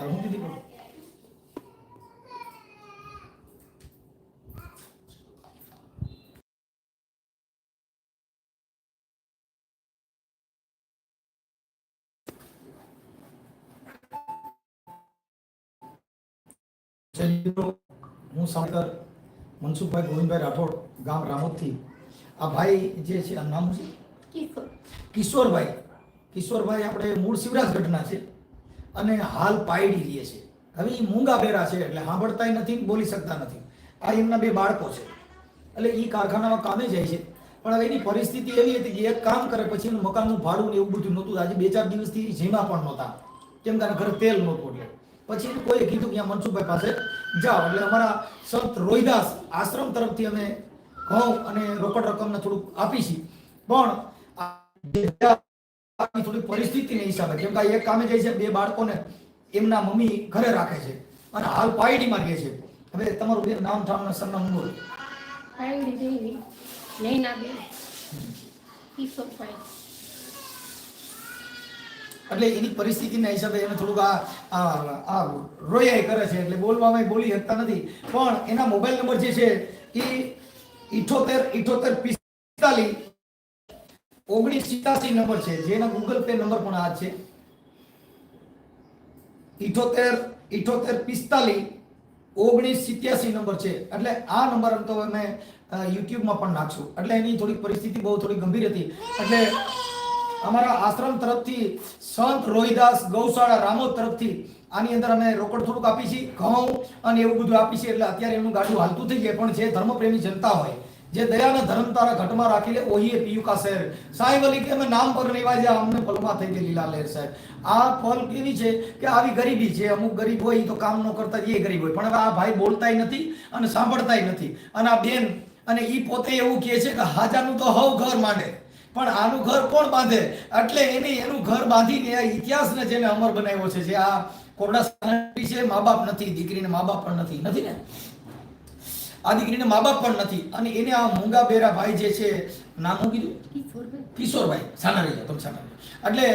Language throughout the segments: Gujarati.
તારે હું કીધી કરું હું સાંકર મનસુખભાઈ ગોવિંદભાઈ રાઠોડ ગામ રામોદથી. આ ભાઈ જે છે આ નામ છે? કિશોરભાઈ. કિશોરભાઈ આપણે મૂળ શિવરાજગઢના છે. અને હાલ પાયડી લે છે. હવે એ મૂંગા ભેરા છે એટલે સાંભળતાય નથી બોલી શકતા નથી. આ એમના બે બાળકો છે. એટલે એ કારખાનામાં કામે જાય છે. પણ હવે એની પરિસ્થિતિ એવી હતી કે એક કામ કરે પછી એનું મકાનનું ભાડું ને એવું બધું નહોતું. આજે બે ચાર દિવસથી જેમાં પણ નહોતા. કેમ કે ઘરે તેલ નહોતું એટલે. પછી કોઈ કીધું કે મનસુખભાઈ પાસે જાઓ. એટલે અમારા સંત રોહિદાસ આશ્રમ તરફથી અમે ઘઉં અને રોકડ રકમને થોડુંક આપી છીએ પણ થોડી પરિસ્થિતિને હિસાબે. કેમ કે એક કામે જાય છે બે બાળકોને એમના મમ્મી ઘરે રાખે છે અને હાલ પાયડીમાં રહે છે. હવે તમારું બે નામ ઠામ સરનામું બોલો. દેવી એટલે એની પરિસ્થિતિના હિસાબે એને થોડુંક આ આ આ રોયાઈ કરે છે. એટલે બોલવામાં બોલી શકતા નથી. પણ એના મોબાઈલ નંબર જે છે એ ઇઠોતેર ઇઠોતેર પિસ્તાલીસ ઓગણીસ સિતાસી નંબર છે. જેના ગૂગલ પે નંબર પણ આ છે. ઇઠોતેર ઇઠોતેર પિસ્તાલીસ, ઓગણીસ સિત્યાસી નંબર છે. એટલે આ નંબર તો અમે યુટ્યુબમાં પણ નાખશું. એટલે એની થોડી પરિસ્થિતિ બહુ થોડી ગંભીર હતી. એટલે અમારા આશ્રમ તરફથી સંત રોહિદાસ ગૌશાળા રામોદ તરફથી આની અંદર અમે રોકડ થોડુંક આપી છીએ, ઘઉં અને એવું બધું આપી છીએ. એટલે અત્યારે એમનું ગાડું હાલતું થઈ જાય. પણ જે ધર્મપ્રેમી જનતા હોય જે દયાના ધર્મ તારા ઘટમાં રાખી લે, ઓહીએ પીયુ શહેર સાહેબ અલી કે અમે નામ પર નિવાજ્યા અમને ફલમાં થઈ ગઈ લીલા લહેર સાહેબ. આ ફલ કેવી છે કે આવી ગરીબી છે, અમુક ગરીબ હોય તો કામ ન કરતા એ ગરીબ હોય. પણ હવે આ ભાઈ બોલતાય નથી અને સાંભળતાય નથી. અને આ બેન અને એ પોતે એવું કહે છે કે હાજાનું તો હવ ઘર માંડે, પણ આનું ઘર કોણ બાંધે? એટલે એને એનું ઘર બાંધીને આ ઇતિહાસને જેને અમર બનાવ્યો છે, જે આ કોરડા છે, મા બાપ નથી, દીકરીને મા બાપ પણ નથી. નથી ને? આ દીકરીને મા બાપ પણ નથી. અને એને આ મૂંગા બેરા ભાઈ જે છે, નામ શું કીધું? કિશોરભાઈ. સાના રહી તમે સાના એટલે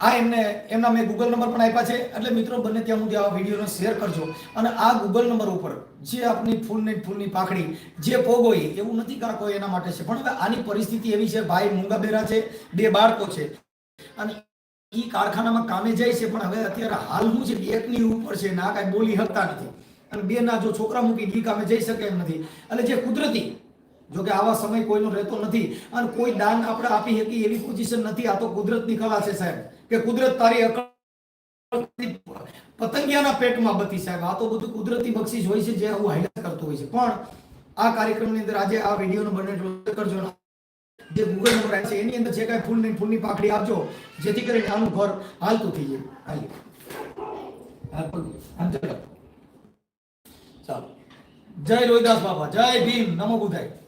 આ એમને, એમના મેં ગૂગલ નંબર પણ આપ્યા છે. એટલે મિત્રો, બને ત્યાં સુધી આ વિડીયોને શેર કરજો. અને આ ગૂગલ નંબર ઉપર જે આપની ફૂલની ફૂલની પાખડી, જે પોગ હોય, એવું નથી કે હોય એના માટે છે. પણ આની પરિસ્થિતિ એવી છે, ભાઈ મૂંગા બેરા છે, બે બાળકો છે. અને એ કારખાનામાં કામે જાય છે, પણ હવે અત્યારે હાલ શું છે, એકની ઉપર છે, ના કાંઈ બોલી શકતા નથી. અને બે ના જો છોકરા મૂકી ગી કામે જઈ શકે એમ નથી. એટલે જે કુદરતી જો કે આવા સમય કોઈનો રહેતો નથી અને કોઈ દાન આપણે આપી શકીએ એવી પોઝિશન નથી. આ તો કુદરતની કળા છે સાહેબ. કે કુદરત તારી પતંગિયાના પેટમાં બતી સાહેબ. આ તો બધું કુદરતી બક્ષિસ હોય છે જે હું હાઈલાઇટ કરતો હોય છે. પણ આ કાર્યક્રમની અંદર આજે આ વિડીયોનો બને કરજો જે ગૂગલ નંબર આવે છે, એની અંદર જે કાંઈ ફૂલની ફૂલની પાકડી આપજો, જેથી કરીને આનું ઘર હાલતું થઈ જાય. હાલી. હાલ. ચાલો. જય રોહિદાસ બાબા જય ભીમ નમો બુધાય.